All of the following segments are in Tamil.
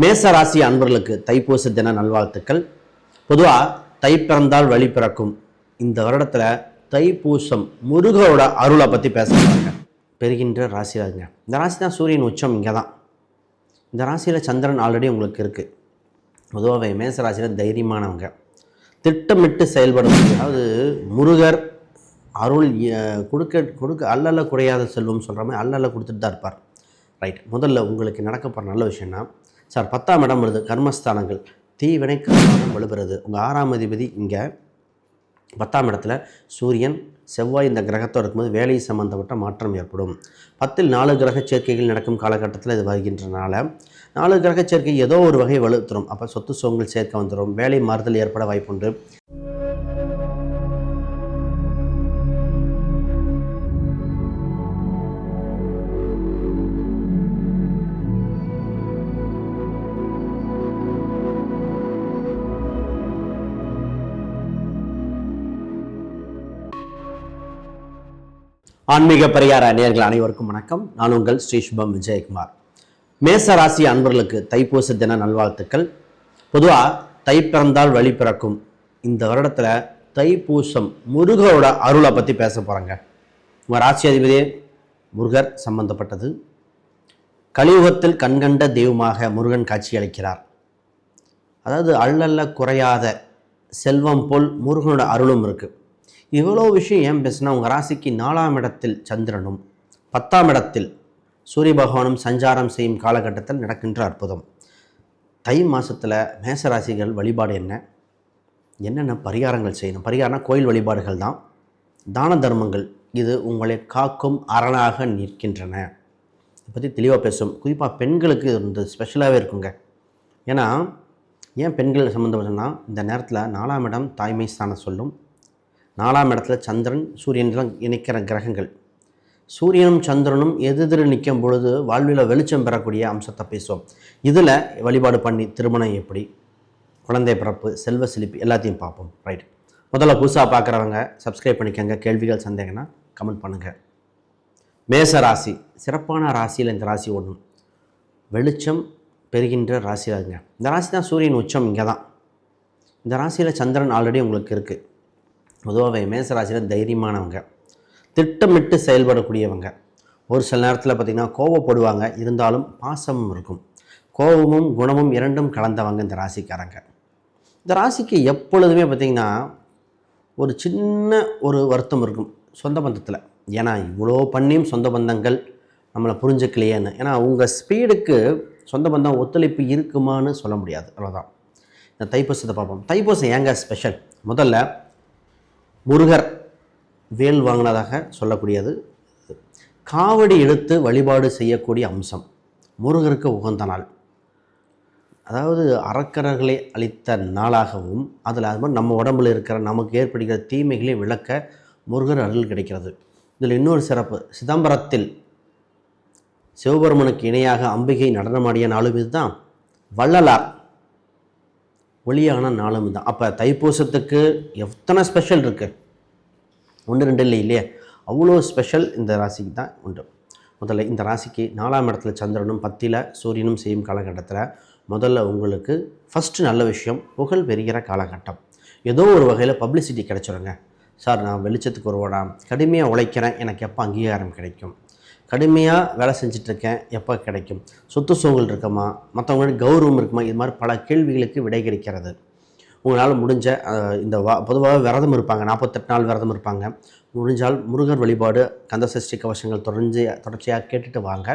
மேச ராசி அன்பர்களுக்கு தைப்பூச தின நல்வாழ்த்துக்கள். பொதுவாக தை பிறந்தால் வழி பிறக்கும். இந்த வருடத்தில் தைப்பூசம் முருகரோட அருளை பற்றி பேசுகிறாங்க பெறுகின்ற ராசிங்க இந்த ராசி தான் சூரியன் உச்சம் இங்கே தான் இந்த ராசியில் சந்திரன் ஆல்ரெடி உங்களுக்கு இருக்குது பொதுவாகவே மேச ராசியில் தைரியமானவங்க. திட்டமிட்டு செயல்படும். அதாவது முருகர் அருள் கொடுக்க கொடுக்க அல்லல்ல குறையாத செல்வம் சொல்கிற மாதிரி அல்லல்ல கொடுத்துட்டு தான் இருப்பார். ரைட் முதல்ல உங்களுக்கு நடக்க போகிற நல்ல விஷயம்னா சார் பத்தாம் இடம் வருது. கர்மஸ்தானங்கள். தீவினை கர்மம் வலுப்பெறுது உங்கள் ஆறாம் அதிபதி இங்கே. பத்தாம் இடத்துல சூரியன் செவ்வாய் இந்த கிரகத்தோடு இருக்கும்போது வேலை சம்பந்தப்பட்ட மாற்றம் ஏற்படும். பத்தில் நாலு கிரக சேர்க்கைகள் நடக்கும் காலகட்டத்தில் இது வருகின்றனால நாலு கிரக சேர்க்கை ஏதோ ஒரு வகை வலுத்துரும். அப்போ சொத்து சோங்கள் சேர்க்க வந்துடும் வேலை மாறுதல் ஏற்பட வாய்ப்புண்டு. ஆன்மீக பரிகார நேர்கள் அனைவருக்கும் வணக்கம். நான் உங்கள் ஸ்ரீ சுபம் விஜயகுமார். மேச ராசி அன்பர்களுக்கு தைப்பூச தின நல்வாழ்த்துக்கள். பொதுவாக தை பிறந்தால் வழி பிறக்கும். இந்த வருடத்தில் தைப்பூசம் முருகரோட அருளை பற்றி பேச போகிறேங்க உங்கள் ராசி அதிபதியே முருகர் சம்பந்தப்பட்டது. கலியுகத்தில் கண்கண்ட தெய்வமாக முருகன் காட்சி அளிக்கிறார் அதாவது அள்ளல்ல குறையாத செல்வம் போல் முருகனோட அருளும் இருக்குது இவ்வளோ விஷயம் ஏன் பேசுனா உங்கள் ராசிக்கு நாலாம் இடத்தில் சந்திரனும் பத்தாம் இடத்தில் சூரிய பகவானும் சஞ்சாரம் செய்யும் காலகட்டத்தில் நடக்கின்ற அற்புதம். தை மாதத்தில் மேசராசிகள் வழிபாடு என்ன? என்னென்ன பரிகாரங்கள் செய்யணும்? பரிகாரம்னா கோயில் வழிபாடுகள் தான். தான தர்மங்கள் இது உங்களை காக்கும் அரணாக நிற்கின்றன. இதை பற்றி தெளிவாக பேசும். குறிப்பாக பெண்களுக்கு இது வந்து ஸ்பெஷலாகவே இருக்குங்க. ஏன்னா ஏன் பெண்கள் சம்மந்தப்பட்டனா இந்த நேரத்தில் நாலாம் இடம் தாய்மை ஸ்தானம் சொல்லும். நாலாம் இடத்துல சந்திரன் சூரியன்லாம் இணைக்கிற கிரகங்கள். சூரியனும் சந்திரனும் எதிரெதிர் நிற்கும் பொழுது வாழ்வில் வெளிச்சம் பெறக்கூடிய அம்சத்தை பேசுவோம். இதில் வழிபாடு பண்ணி திருமணம் எப்படி குழந்தை பிறப்பு செல்வ செழிப்பு எல்லாத்தையும் பார்ப்போம். ரைட் முதல்ல புதுசாக பார்க்குறவங்க சப்ஸ்கிரைப் பண்ணிக்கோங்க. கேள்விகள் சந்தேகம்னா கமெண்ட் பண்ணுங்கள் மேச ராசி சிறப்பான ராசியில் இந்த ராசி ஒன்று வெளிச்சம் பெறுகின்ற ராசியாகுங்க இந்த ராசி தான் சூரியன் உச்சம் இங்கே தான் இந்த ராசியில் சந்திரன் ஆல்ரெடி உங்களுக்கு இருக்குது பொதுவாகவே மேசராசியில் தைரியமானவங்க திட்டமிட்டு செயல்படக்கூடியவங்க. ஒரு சில நேரத்தில் பார்த்திங்கன்னா கோவப்படுவாங்க இருந்தாலும் பாசமும் இருக்கும். கோபமும் குணமும் இரண்டும் கலந்தவங்க இந்த ராசிக்காரங்க. இந்த ராசிக்கு எப்பொழுதுமே பார்த்திங்கன்னா ஒரு சின்ன ஒரு வருத்தம் இருக்கும் சொந்த பந்தத்தில். ஏன்னா இவ்வளோ பண்ணியும் சொந்த பந்தங்கள் நம்மளை புரிஞ்சுக்கலையேன்னு. ஏன்னா உங்கள் ஸ்பீடுக்கு சொந்த பந்தம் ஒத்துழைப்பு இருக்குமான்னு சொல்ல முடியாது. அவ்வளோதான் இந்த தைப்பூசத்தை பார்ப்போம். தைப்பூசம் ஏங்க ஸ்பெஷல் முதல்ல முருகர் வேல் வாங்கினதாக சொல்லக்கூடியது காவடி எடுத்து வழிபாடு செய்யக்கூடிய அம்சம். முருகருக்கு உகந்த நாள். அதாவது அறக்கரர்களை அளித்த நாளாகவும் அதில் அது மாதிரி நம்ம உடம்பில் இருக்கிற நமக்கு ஏற்படுகிற தீமைகளை விளக்க முருகர் அருள் கிடைக்கிறது. இதில் இன்னொரு சிறப்பு சிதம்பரத்தில் சிவபெருமனுக்கு இணையாக அம்பிகை நடனமாடிய நாளும் இதுதான். வள்ளலார். ஒளியான நாளும் தான் அப்போ தைப்பூசத்துக்கு எத்தனை ஸ்பெஷல் இருக்குது ஒன்று ரெண்டு இல்லை இல்லையா? அவ்வளோ ஸ்பெஷல் இந்த ராசிக்கு தான் உண்டு. முதல்ல இந்த ராசிக்கு நாலாம் இடத்துல சந்திரனும் பத்தியில் சூரியனும் செய்யும் காலகட்டத்தில் முதல்ல உங்களுக்கு ஃபஸ்ட்டு நல்ல விஷயம் புகழ் பெறுகிற காலகட்டம். ஏதோ ஒரு வகையில் பப்ளிசிட்டி கிடச்சிருங்க. சார் நான் வெளிச்சத்துக்கு வருவாடா கடுமையாக உழைக்கிறேன். எனக்கு எப்போ அங்கீகாரம் கிடைக்கும்? கடுமையாக வேலை செஞ்சிட்ருக்கேன். எப்போ கிடைக்கும்? சொத்து சூழல் இருக்குமா? மற்றவங்களுக்கு கௌரவம் இருக்குமா? இது மாதிரி பல கேள்விகளுக்கு விடை கிடைக்கிறது. உங்களால் முடிஞ்ச இந்த வா பொதுவாக விரதம் இருப்பாங்க. நாற்பத்தெட்டு நாள் விரதம் இருப்பாங்க. முடிஞ்சால் முருகர் வழிபாடு கந்தசஷ்டி கவசங்கள் தொடர்ந்து தொடர்ச்சியாக கேட்டுட்டு வாங்க.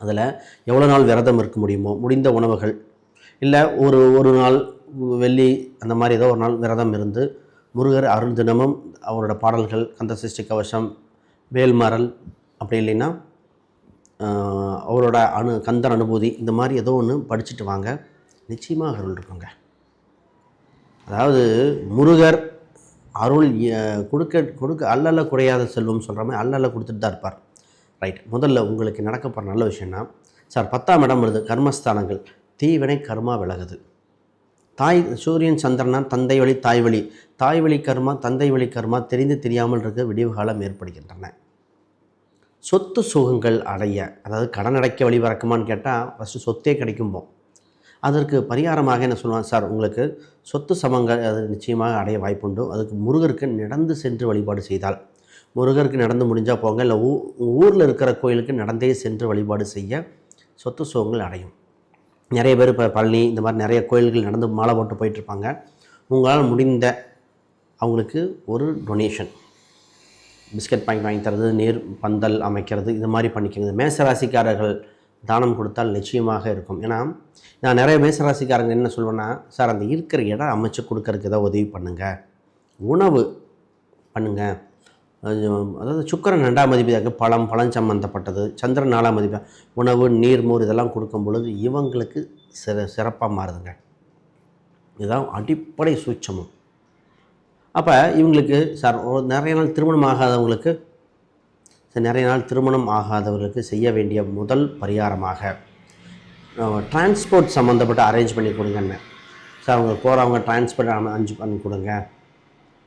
அதில் எவ்வளோ நாள் விரதம் இருக்க முடியுமோ? முடிந்த உணவுகள். இல்லை ஒரு ஒரு நாள் வெள்ளி அந்த மாதிரி ஏதோ ஒரு நாள் விரதம் இருந்து முருகர் அருள் தினமும் அவரோட பாடல்கள் கந்தசஷ்டி கவசம் வேல்மரல் அப்படி இல்லைன்னா அவரோட அணு கந்தன் அனுபூதி இந்த மாதிரி ஏதோ ஒன்று படிச்சுட்டு வாங்க. நிச்சயமாக அருள் இருக்குங்க. அதாவது முருகர் அருள் கொடுக்க கொடுக்க அல்லல்ல குறையாத செல்வம் சொல்கிற மாதிரி அல்லல்ல கொடுத்துட்டு தான் இருப்பார். ரைட் முதல்ல உங்களுக்கு நடக்க போகிற நல்ல விஷயம்னா சார் பத்தாம் இடம் வருது. கர்மஸ்தானங்கள். தீவினை கர்மா விலகுது. தாய் சூரியன் சந்திரனா தந்தை வழி தாய் வழி. தாய் வழி கர்மா தந்தை வழி கர்மா தெரிந்து தெரியாமல் இருக்க விடிவு காலம் ஏற்படுகின்றன. சொத்து சுகங்கள் அடைய அதாவது கடன் அடைக்க வழி பிறக்குமான்னு கேட்டால் ஃபஸ்ட்டு சொத்தே கிடைக்கும்போம். அதற்கு பரிகாரமாக என்ன சொல்லுவாங்க? சார் உங்களுக்கு சொத்து சமங்கள் அது நிச்சயமாக அடைய வாய்ப்புண்டு. அதுக்கு முருகருக்கு நடந்து சென்று வழிபாடு செய்தால். முருகருக்கு நடந்து முடிஞ்சால் போங்க. இல்லை ஊ ஊரில் இருக்கிற கோயிலுக்கு நடந்தே சென்று வழிபாடு செய்ய சொத்து சுகங்கள் அடையும். நிறைய பேர் இப்போ பழனி இந்த மாதிரி நிறைய கோயில்கள் நடந்து மாலை போட்டு போயிட்டுருப்பாங்க உங்களால் முடிந்த அவங்களுக்கு ஒரு டொனேஷன் பிஸ்கட் பாயிண்ட் வாங்கி தரது நீர் பந்தல் அமைக்கிறது இது மாதிரி பண்ணிக்கிறது. மேசராசிக்காரர்கள் தானம் கொடுத்தால் நிச்சயமாக இருக்கும். ஏன்னா நான் நிறைய மேசராசிக்காரங்க என்ன சொல்வேன்னா சார் அந்த இருக்கிற இடம் அமைச்சு கொடுக்கறதுக்கு ஏதாவது உதவி பண்ணுங்கள் உணவு பண்ணுங்கள் அதாவது சுக்கரன் ரெண்டாம் மதிப்பாக பழம் பழம் சம்மந்தப்பட்டது சந்திரன் நாலாம் மதிப்பு உணவு நீர் மோர் இதெல்லாம் கொடுக்கும் பொழுது இவங்களுக்கு சிற சிறப்பாக மாறுதுங்க. இதுதான் அடிப்படை சூட்சமம். அப்போ இவங்களுக்கு சார் நிறைய நாள் திருமணம் ஆகாதவங்களுக்கு சார் நிறைய நாள் திருமணம் ஆகாதவர்களுக்கு செய்ய வேண்டிய முதல் பரிகாரமாக டிரான்ஸ்போர்ட் சம்மந்தப்பட்ட அரேஞ்ச் பண்ணி கொடுங்கன்னு. சார் அவங்க போகிறவங்க டிரான்ஸ்போர்ட் அஞ்சு பண்ணி கொடுங்க.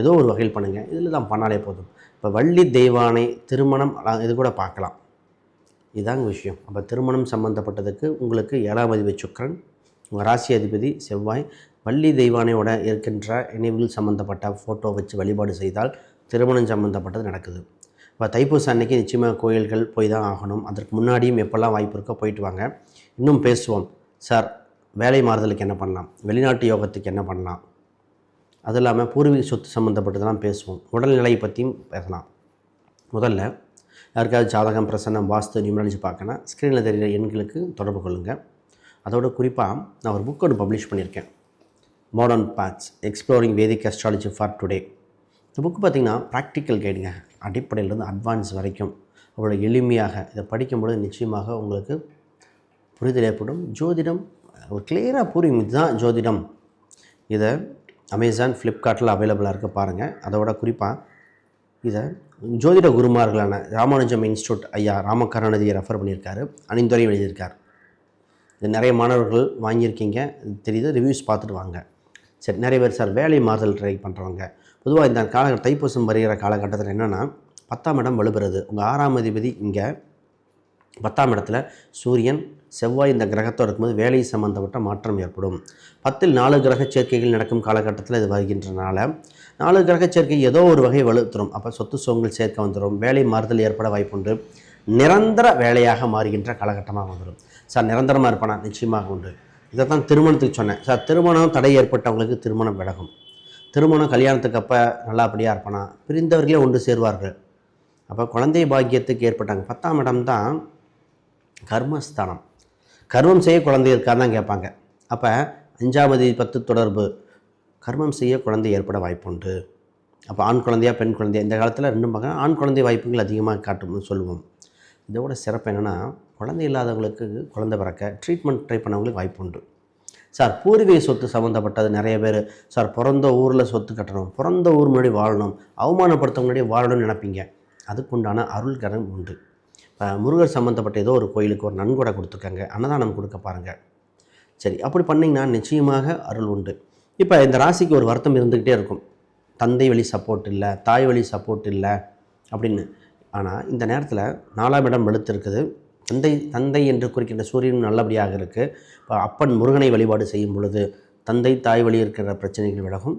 ஏதோ ஒரு வகையில் பண்ணுங்கள் இதில் தான் பண்ணாலே போதும். இப்போ வள்ளி தெய்வானை திருமணம் இது கூட பார்க்கலாம். இதாங்க விஷயம். அப்போ திருமணம் சம்மந்தப்பட்டதுக்கு உங்களுக்கு ஏழாம் அதிபதி சுக்கரன் உங்கள் ராசி அதிபதி செவ்வாய் வள்ளி தெய்வானையோட இருக்கின்ற நினைவுகள் சம்மந்தப்பட்ட ஃபோட்டோ வச்சு வழிபாடு செய்தால் திருமணம் சம்மந்தப்பட்டது நடக்குது. இப்போ தைப்பூசம் அன்னைக்கு நிச்சயமாக கோயில்கள் போய் தான் ஆகணும். அதற்கு முன்னாடியும் எப்போல்லாம் வாய்ப்பு இருக்கோ போயிட்டு வாங்க. இன்னும் பேசுவோம். சார் வேலை மாறுதலுக்கு என்ன பண்ணலாம்? வெளிநாட்டு யோகத்துக்கு என்ன பண்ணலாம்? அது இல்லாமல் பூர்வீக சொத்து சம்மந்தப்பட்டதெல்லாம் பேசுவோம். உடல்நிலையை பற்றியும் பேசலாம். முதல்ல யாருக்காவது ஜாதகம் பிரசன்னம் வாஸ்து நியூமராலஜி பார்க்கணும் ஸ்க்ரீனில் தெரிகிற எண்களுக்கு தொடர்பு கொள்ளுங்கள் அதோட குறிப்பாக நான் ஒரு புக் ஒன்று பப்ளிஷ் பண்ணியிருக்கேன். Modern path exploring Vedic astrology for today இந்த புக்கு பார்த்திங்கன்னா ப்ராக்டிக்கல் கைடுங்க அடிப்படையிலேருந்து அட்வான்ஸ் வரைக்கும். அவ்வளோ எளிமையாக இதை படிக்கும்பொழுது நிச்சயமாக உங்களுக்கு புரிதல் ஏற்படும். ஜோதிடம் ஒரு கிளியராக புரியும். இதுதான் ஜோதிடம். இதை அமேசான் ஃப்ளிப்கார்ட்டில் அவைலபிளாக இருக்க பாருங்கள் அதோட குறிப்பாக இதை ஜோதிட குருமார்களான ராமானுஜம் இன்ஸ்டியூட் ஐயா ராமகருணாநிதியை ரெஃபர் பண்ணியிருக்காரு. அணிந்துரை எழுதியிருக்கார். இது நிறைய மாணவர்கள் வாங்கியிருக்கீங்க. தெரியுது ரிவ்யூஸ் பார்த்துட்டு வாங்க. சரி நிறைய பேர் சார் வேலை மாறுதல் ட்ரை பண்ணுறவங்க பொதுவாக இந்த கால தைப்பூசம் வருகிற காலகட்டத்தில் என்னென்னா பத்தாம் இடம் வலுப்பெறுது உங்கள் ஆறாம் அதிபதி இங்கே. பத்தாம் இடத்துல சூரியன் செவ்வாய் இந்த கிரகத்தோடு இருக்கும்போது வேலை சம்பந்தப்பட்ட மாற்றம் ஏற்படும். பத்தில் நாலு கிரக சேர்க்கைகள் நடக்கும் காலகட்டத்தில் இது வருகின்றனால நாலு கிரக சேர்க்கை ஏதோ ஒரு வகை வலுத்துரும். அப்போ சொத்து சோங்கள் சேர்க்க வந்துடும் வேலை மாறுதல் ஏற்பட வாய்ப்புண்டு. நிரந்தர வேலையாக மாறுகின்ற காலகட்டமாக வந்துடும் சார் நிரந்தரமாக இருப்பானா? நிச்சயமாக உண்டு. இதை தான் திருமணத்துக்கு சொன்னேன். சார் திருமணம் தடை ஏற்பட்டவங்களுக்கு திருமணம் விலகும். திருமணம் கல்யாணத்துக்கு அப்போ நல்லபடியாக இருப்பானா? பிரிந்தவர்களே ஒன்று சேருவார்கள். அப்போ குழந்தை பாக்கியத்துக்கு ஏற்பட்டாங்க. பத்தாம் இடம் தான் கர்மஸ்தானம். கர்மம் செய்ய குழந்தை இருக்காதான் தான் கேட்பாங்க. அப்போ அஞ்சாவது பத்து தொடர்பு. கர்மம் செய்ய குழந்தை ஏற்பட வாய்ப்புண்டு. அப்போ ஆண் குழந்தையா பெண் குழந்தையா? இந்த காலத்தில் ரெண்டும் பார்க்க ஆண் குழந்தை வாய்ப்புகள் அதிகமாக காட்டும் சொல்லுவோம். இதோட சிறப்பு என்னென்னா குழந்தை இல்லாதவங்களுக்கு குழந்தை பிறக்க ட்ரீட்மெண்ட் ட்ரை பண்ணவங்களுக்கு வாய்ப்பு உண்டு. சார் பூர்வீக சொத்து சம்மந்தப்பட்டது நிறைய பேர். சார் பிறந்த ஊரில் சொத்து கட்டணும் பிறந்த ஊர் முன்னாடி வாழணும் அவமானப்படுத்த முன்னாடி வாழணும்னு நினைப்பீங்க. அதுக்குண்டான அருள்கரம் உண்டு. இப்போ முருகர் சம்மந்தப்பட்ட ஏதோ ஒரு கோயிலுக்கு ஒரு நன்கொடை கொடுத்துருக்காங்க. அன்னதானம் கொடுக்க பாருங்கள் சரி அப்படி பண்ணிங்கன்னா நிச்சயமாக அருள் உண்டு. இப்போ இந்த ராசிக்கு ஒரு வருத்தம் இருந்துக்கிட்டே இருக்கும். தந்தை வழி சப்போர்ட் இல்லை தாய் வழி சப்போர்ட் இல்லை அப்படின்னு. ஆனால் இந்த நேரத்தில் நாலாம் இடம் வெளுத்து இருக்குது தந்தை தந்தை என்று குறிக்கின்ற சூரியன் நல்லபடியாக இருக்குது இப்போ அப்பன் முருகனை வழிபாடு செய்யும் பொழுது தந்தை தாய் வழி இருக்கிற பிரச்சனைகள் விலகும்.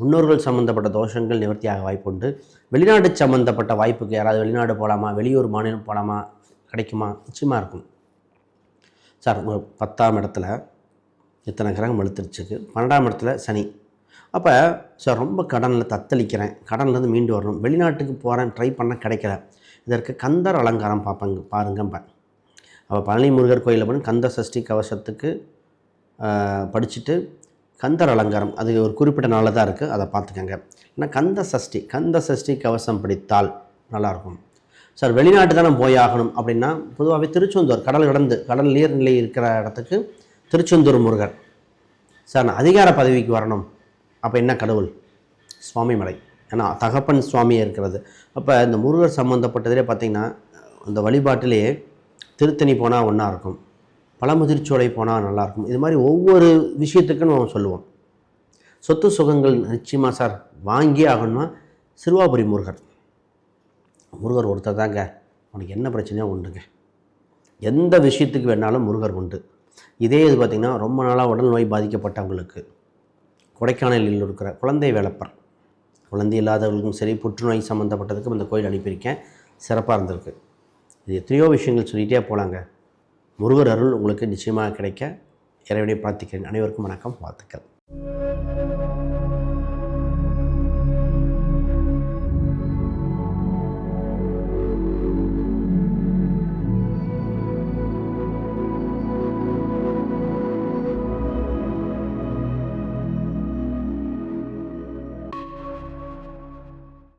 முன்னோர்கள் சம்மந்தப்பட்ட தோஷங்கள் நிவர்த்தியாக வாய்ப்புண்டு வெளிநாடு சம்மந்தப்பட்ட வாய்ப்புக்கு யாராவது வெளிநாடு போகலாமா வெளியூர் மாநிலம் போகலாமா கிடைக்குமா? நிச்சயமாக இருக்கும். சார் பத்தாம் இடத்துல இத்தனை கிரகம் வெளுத்துருச்சுக்கு பன்னெண்டாம் இடத்துல சனி. அப்போ சார் ரொம்ப கடனில் தத்தளிக்கிறேன். கடன்லேருந்து மீண்டு வரணும். வெளிநாட்டுக்கு போகிறேன் ட்ரை பண்ண கிடைக்கல. இதற்கு கந்தர் அலங்காரம் பார்ப்பாங்க பாருங்கம்பேன் அப்போ பழனி முருகர் கோயிலில் போய் கந்த சஷ்டி கவசத்துக்கு படிச்சுட்டு கந்தர் அலங்காரம் அது ஒரு குறிப்பிட்ட நாளில் தான் இருக்குது அதை பார்த்துக்கோங்க. ஏன்னா கந்த சஷ்டி கந்த சஷ்டி கவசம் படித்தால் நல்லாயிருக்கும் சார் வெளிநாட்டு தானே போய் ஆகணும் அப்படின்னா பொதுவாகவே திருச்செந்தூர் கடல் கடந்து கடல் நீர்நிலை இருக்கிற இடத்துக்கு திருச்செந்தூர் முருகர். சார் நான் அதிகார பதவிக்கு வரணும். அப்போ என்ன கடவுள்? சுவாமி மலை ஏன்னா தகப்பன் சுவாமியே இருக்கிறது. அப்போ இந்த முருகர் சம்மந்தப்பட்டதிலே பார்த்திங்கன்னா இந்த வழிபாட்டிலேயே திருத்தணி போனால் ஒன்றா இருக்கும். பழமுதிர்ச்சோலை போனால் நல்லாயிருக்கும் இது மாதிரி ஒவ்வொரு விஷயத்துக்கும் நம்ம சொல்லுவோம். சொத்து சுகங்கள் நிச்சயமாக சார் வாங்கியே ஆகணும்னா சிறுவாபுரி முருகர். முருகர் ஒருத்தர் தாங்க உனக்கு என்ன பிரச்சனையோ உண்டுங்க. எந்த விஷயத்துக்கு வேணாலும் முருகர் உண்டு. இதே இது பார்த்திங்கன்னா ரொம்ப நாளாக உடல் நோய் பாதிக்கப்பட்டவங்களுக்கு கொடைக்கானலில் இருக்கிற குழந்தை வேலப்பர். குழந்தை இல்லாதவர்களுக்கும் சரி புற்றுநோய் சம்மந்தப்பட்டதுக்கும் இந்த கோயில் அனுப்பியிருக்கேன். சிறப்பாக இருந்திருக்கு. இது எத்தனையோ விஷயங்கள் சொல்லிகிட்டே போகலாங்க முருகர் அருள் உங்களுக்கு நிச்சயமாக கிடைக்க. இறைவனை பிரார்த்திக்கிறேன். அனைவருக்கும் வணக்கம் வாழ்த்துக்கள்.